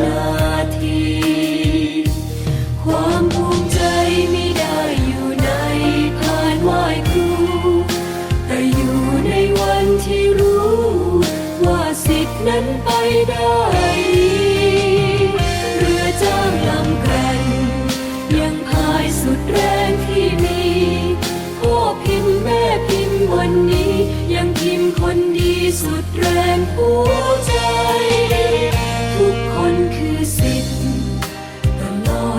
นาที ความภูมิใจไม่ได้อยู่ในพานไหวครู แต่อยู่ในวันที่รู้ ว่าสิทธินั้นไปได้ดีเรือจ้างลำแกร่งยังพายสุดแรงที่มีพ่อพิมพ์แม่พิมพ์วันนี้ ยังพิมพ์คนดีสุดแรงหัว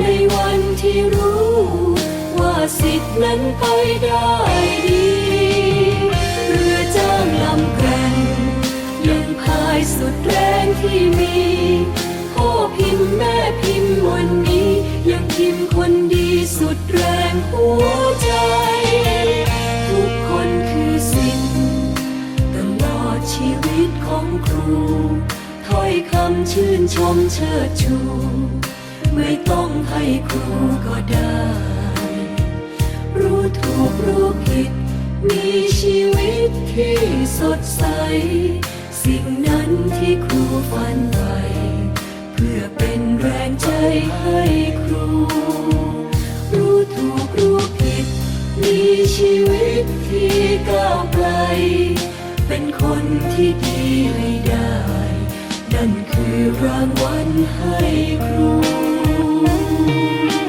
ในวันที่รู้ ว่าสิทธินั้นไปได้ดีเรือจ้างลำแกร่งยังพายสุดแรงที่มีพ่อพิมพ์แม่พิมพ์วันนี้ ยังพิมพ์คนดีสุดแรงหัวใจ ทุกคนคือสิทธิ์ตลอดชีวิตของครูถ้อยคำชื่นชมเชิดชู ไม่ต้องให้ครูก็ได้ รู้ถูกรู้ผิด มีชีวิตที่สดใส สิ่งนั้นที่ครูฝันไปเพื่อเป็นแรงใจให้ครู รู้ถูกรู้ผิด มีชีวิตที่ก้าวไกล เป็นคนที่ดีให้ได้ นั่นคือรางวัลให้ครู you.